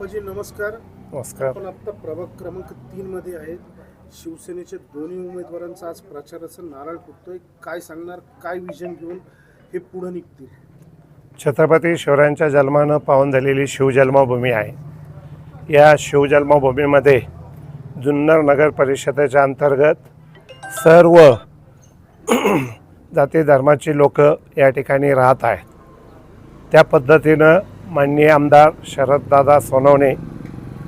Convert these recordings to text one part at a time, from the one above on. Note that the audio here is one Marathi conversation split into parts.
अप्पाजी नमस्कार. नमस्कार. आपण आता प्रभाग क्रमांक तीन मध्ये आहेत. शिवसेनेचे दोन्ही उमेदवारांचा आज प्रचाराचा नारळ फुटतोय. काय सांगणार काय विजन घेऊन हे पुढे निघतील? छत्रपती शिवरायांच्या जन्मानं पावन झालेली शिवजन्मभूमी आहे. या शिवजन्मभूमीमध्ये जुन्नर नगर परिषदेच्या अंतर्गत सर्व जाती धर्माची लोक या ठिकाणी राहत आहेत. त्या पद्धतीनं माननीय आमदार शरददादा सोनवणे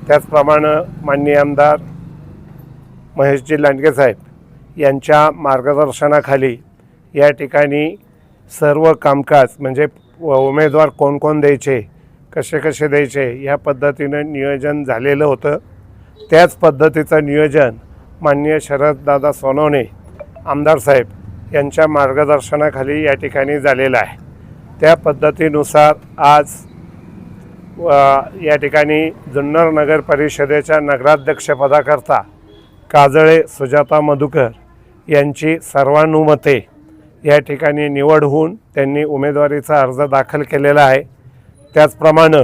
त्याचप्रमाणे माननीय आमदार महेशजी लांडगे साहेब यांच्या मार्गदर्शनाखाली या ठिकाणी सर्व कामकाज म्हणजे व- उमेदवार कोण कोण द्यायचे कसे कसे द्यायचे या पद्धतीनं नियोजन झालेलं होतं. त्याच पद्धतीचं नियोजन माननीय शरददादा सोनवणे आमदार साहेब यांच्या मार्गदर्शनाखाली या ठिकाणी झालेलं आहे. त्या पद्धतीनुसार आज या ठिकाणी जुन्नर नगर परिषदेच्या नगराध्यक्षपदाकरता काजळे सुजाता मधुकर यांची सर्वानुमते या ठिकाणी निवड होऊन त्यांनी उमेदवारीचा अर्ज दाखल केलेला आहे. त्याचप्रमाणे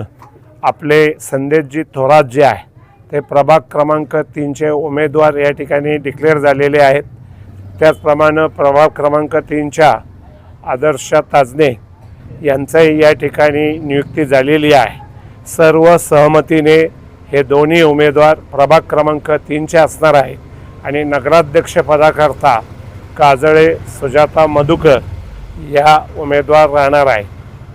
आपले संदेशजी थोरात जे आहे ते प्रभाग क्रमांक तीनचे उमेदवार या ठिकाणी डिक्लेअर झालेले आहेत. त्याचप्रमाणे प्रभाग क्रमांक तीनच्या आदर्श ताजने यांचाही या ठिकाणी नियुक्ती झालेली आहे. सर्व सहमतीने हे दोन्ही उमेदवार प्रभाग क्रमांक तीनचे असणार आहे. आणि नगराध्यक्षपदाकरता काजळे सुजाता मधुकर या उमेदवार राहणार आहे.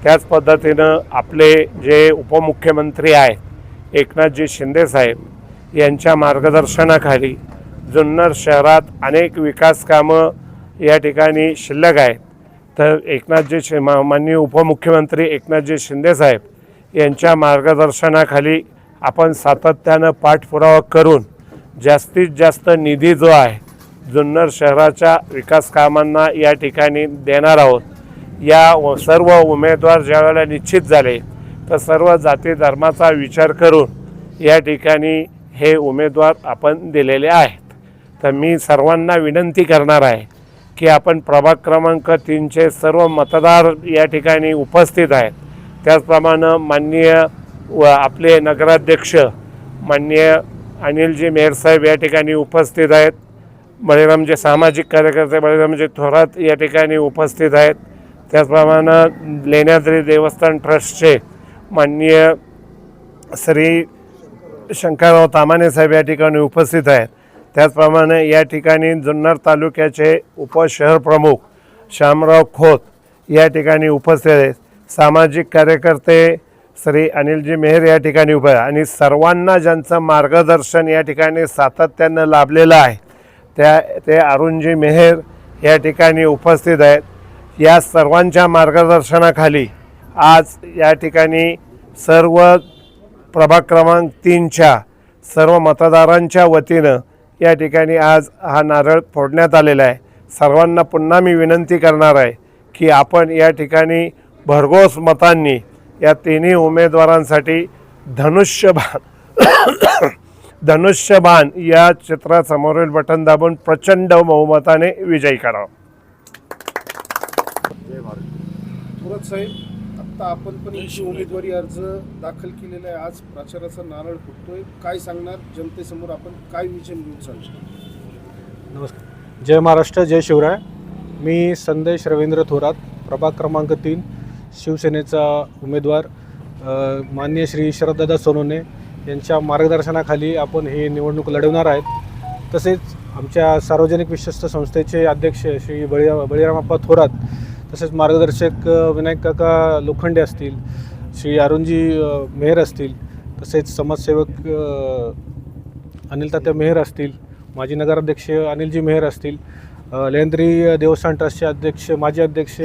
त्याच पद्धतीनं आपले जे उपमुख्यमंत्री आहेत एकनाथजी शिंदेसाहेब यांच्या मार्गदर्शनाखाली जुन्नर शहरात अनेक विकास कामं या ठिकाणी शिल्लक आहेत. तर एकनाथजी शि माननीय उपमुख्यमंत्री एकनाथजी शिंदेसाहेब यांच्या मार्गदर्शनाखाली आपण सातत्यानं पाठपुरावा करून जास्तीत जास्त निधी जो आहे जुन्नर शहराच्या विकास कामांना या ठिकाणी देणार आहोत. या व- सर्व उमेदवार ज्यावेळेला निश्चित झाले तर सर्व जाती धर्माचा विचार करून या ठिकाणी हे उमेदवार आपण दिलेले आहेत. तर मी सर्वांना विनंती करणार आहे की आपण प्रभाग क्रमांक तीनचे सर्व मतदार या ठिकाणी उपस्थित आहेत. त्याचप्रमाणे माननीय व आपले नगराध्यक्ष माननीय अनिलजी मेहरसाहेब या ठिकाणी उपस्थित आहेत. बळीरामचे सामाजिक कार्यकर्ते बळीरामजी थोरात या ठिकाणी उपस्थित आहेत. त्याचप्रमाणे लेण्याद्री देवस्थान ट्रस्टचे माननीय श्री शंकरराव तामाने साहेब या ठिकाणी उपस्थित आहेत. त्याचप्रमाणे या ठिकाणी जुन्नर तालुक्याचे उपशहर प्रमुख श्यामराव खोत या ठिकाणी उपस्थित आहेत. सामाजिक कार्यकर्ते श्री अनिलजी मेहर या ठिकाणी उभे आहे. आणि सर्वांना ज्यांचं मार्गदर्शन या ठिकाणी सातत्यानं लाभलेलं आहे त्या ते अरुणजी मेहर या ठिकाणी उपस्थित आहेत. या सर्वांच्या मार्गदर्शनाखाली आज या ठिकाणी सर्व प्रभाग क्रमांक तीनच्या सर्व मतदारांच्या वतीनं या ठिकाणी आज हा नारळ फोडण्यात आलेला आहे. सर्वांना पुन्हा मी विनंती करणार आहे की आपण या ठिकाणी भरघोस मतांनी या तिन्ही उमेदवारांसाठी धनुष्यबाण धनुष्यबाण या चित्रासमोरील बटन दाबून प्रचंड बहुमताने विजयी करावं थोरात साहेब आता आपण पण इथे उमेदवारी अर्ज दाखल केलेला आहे. आज प्रचाराचा नारळ फुटतोय. काय सांगणार? जनतेसमोर आपण काय विजन घेऊन चालतो नमस्कार. जय महाराष्ट्र जय शिवराय. मी संदेश रवींद्र थोरात प्रभाग क्रमांक तीन. शिवसेनेचा उमेदवार माननीय श्री शरददादा सोनवणे यांच्या मार्गदर्शनाखाली आपण ही निवडणूक लढवणार आहेत. तसेच आमच्या सार्वजनिक विश्वस्त संस्थेचे अध्यक्ष श्री बळी बळीरामप्पा थोरात तसेच मार्गदर्शक विनायक काका लोखंडे असतील श्री अरुणजी मेहर असतील तसेच समाजसेवक अनिल तात्या मेहर असतील माजी नगराध्यक्ष अनिलजी मेहर असतील लयंद्री लेंद्री देवस्थान ट्रस्टचे अध्यक्ष माजी अध्यक्ष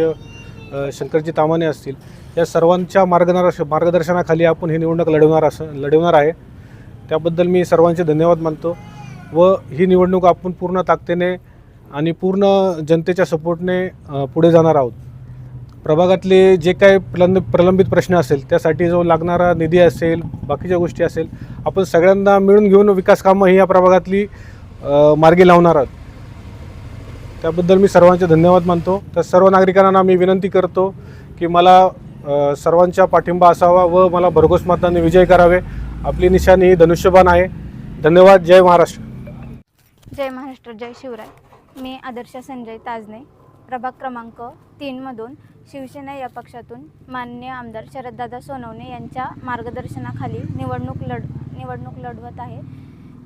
शंकरजी तामाने असतील या सर्वांच्या मार्गदर्श मार्गदर्शनाखाली आपण ही निवडणूक लढवणार असं लढवणार आहे. त्याबद्दल मी सर्वांचे धन्यवाद मानतो व ही निवडणूक आपण पूर्ण ताकदीने आणि पूर्ण जनतेच्या सपोर्टने पुढे जाणार आहोत. प्रभागातले जे काही प्रलंब प्रलंबित प्रश्न असेल त्यासाठी जो लागणारा निधी असेल बाकीच्या गोष्टी असेल आपण सगळ्यांना मिळून घेऊन विकास कामं ही या प्रभागातली मार्गी लावणार आहोत. त्याबद्दल मी सर्वांचे धन्यवाद मानतो. तर सर्व नागरिकांना मी विनंती करतो की मला सर्वांचा पाठिंबा असावा व मला भरघोस मतांनी विजय करावे. आपली निशाणी धनुष्यबाण आहे. धन्यवाद. जय महाराष्ट्र. जय महाराष्ट्र. जय शिवराय. मी आदर्श संजय ताजने. प्रभाग क्रमांक तीनमधून शिवसेना या पक्षातून मान्य आमदार शरददादा सोनवणे यांच्या मार्गदर्शनाखाली निवडणूक लढ निवडणूक लढवत आहे.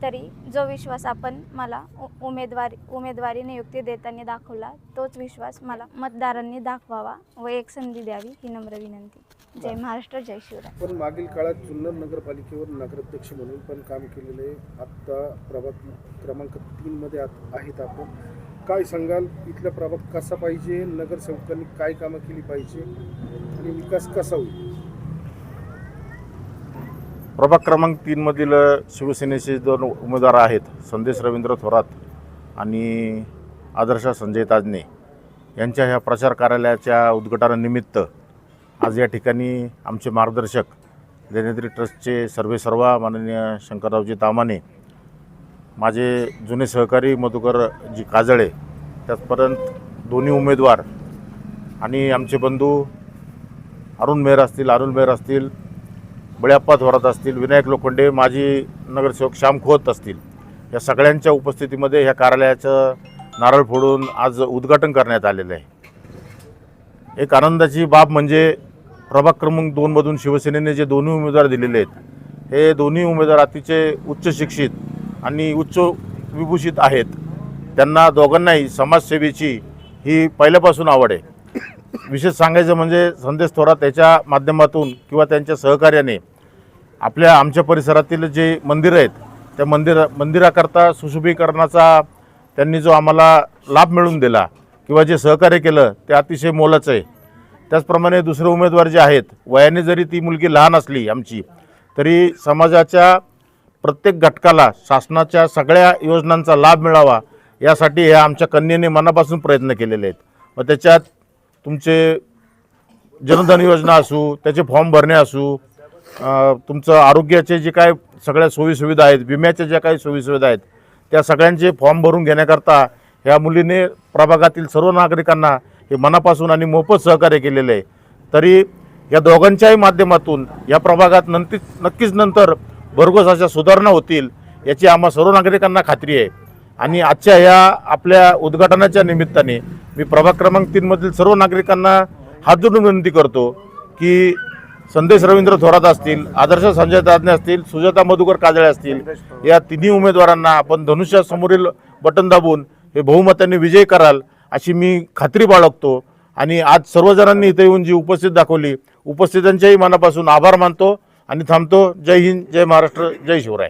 तरी जो विश्वास आपण मला उमेदवारी उमेदवारी नियुक्ती देताना दाखवला तोच विश्वास मला मतदारांनी दाखवावा व एक संधी द्यावी ही नम्र विनंती. जय महाराष्ट्र जय शिवराय. पण मागील काळात जुन्नर नगरपालिकेवर नगराध्यक्ष म्हणून पण काम केलेलं आहे आत्ता प्रभाग क्रमांक तीनमध्ये आहेत आपण. काय सांगाल? इथला प्रभाग कसा पाहिजे? नगरसेवकांनी काय कामं केली पाहिजे? आणि विकास कसा होईल? प्रभाग क्रमांक तीनमधील शिवसेनेचे दोन उमेदवार आहेत संदेश रवींद्र थोरात आणि आदर्श संजय ताजने. यांच्या ह्या प्रचार कार्यालयाच्या उद्घाटनानिमित्त आज या ठिकाणी आमचे मार्गदर्शक लेनेद्री ट्रस्टचे सर्वे सर्वा माननीय शंकररावजी तामाने माझे जुने सहकारी मधुकरजी काजळे त्याचपर्यंत दोन्ही उमेदवार आणि आमचे बंधू अरुण मेहर असतील अरुण मेहर असतील बळ्याप्पा थोरात असतील विनायक लोखंडे माजी नगरसेवक श्याम खोत असतील या सगळ्यांच्या उपस्थितीमध्ये ह्या कार्यालयाचं नारळ फोडून आज उद्घाटन करण्यात आलेलं आहे. एक आनंदाची बाब म्हणजे प्रभाग क्रमांक दोनमधून शिवसेनेने जे दोन्ही उमेदवार दिलेले आहेत हे दोन्ही उमेदवार अतिशय उच्च शिक्षित आणि उच्च विभूषित आहेत. त्यांना दोघांनाही समाजसेवेची ही पहिल्यापासून आवड आहे. विशेष सांगायचं म्हणजे संदेश थोरात याच्या माध्यमातून किंवा त्यांच्या सहकार्याने आपल्या आमच्या परिसरातील जे मंदिरं आहेत त्या मंदिर मंदिराकरता सुशोभीकरणाचा त्यांनी जो आम्हाला लाभ मिळवून दिला किंवा जे सहकार्य केलं ते अतिशय मोलाचं आहे. त्याचप्रमाणे दुसरे उमेदवार जे आहेत वयाने जरी ती मुलगी लहान असली आमची तरी समाजाच्या प्रत्येक घटकाला शासनाच्या सगळ्या योजनांचा लाभ मिळावा यासाठी ह्या आमच्या कन्येने मनापासून प्रयत्न केलेले आहेत. व त्याच्यात तुमचे जनधन योजना असू त्याचे फॉर्म भरणे असू तुमचं आरोग्याचे जे काय सगळ्या सोयीसुविधा आहेत विम्याच्या ज्या काही सोयीसुविधा आहेत त्या सगळ्यांचे फॉर्म भरून घेण्याकरता ह्या मुलीने प्रभागातील सर्व नागरिकांना हे मनापासून आणि मोफत सहकार्य केलेलं आहे. तरी या दोघांच्याही माध्यमातून या प्रभागात नंती नक्कीच नंतर भरघोस अशा सुधारणा होतील याची आम्हा सर्व नागरिकांना खात्री आहे. आणि आजच्या ह्या आपल्या उद्घाटनाच्या निमित्ताने मी प्रभाग क्रमांक तीनमधील सर्व नागरिकांना हात जोडून विनंती करतो की संदेश रवींद्र थोरात असतील आदर्श संजय दादने असतील सुजाता मधुकर काजळे असतील या तिन्ही उमेदवारांना आपण धनुष्यासमोरील बटन दाबून हे बहुमताने विजय कराल अशी मी खात्री बाळगतो. आणि आज सर्वजणांनी इथे येऊन जी उपस्थित दाखवली उपस्थितांच्याही मनापासून आभार मानतो आणि थांबतो. जय हिंद जय महाराष्ट्र जय शिवराय.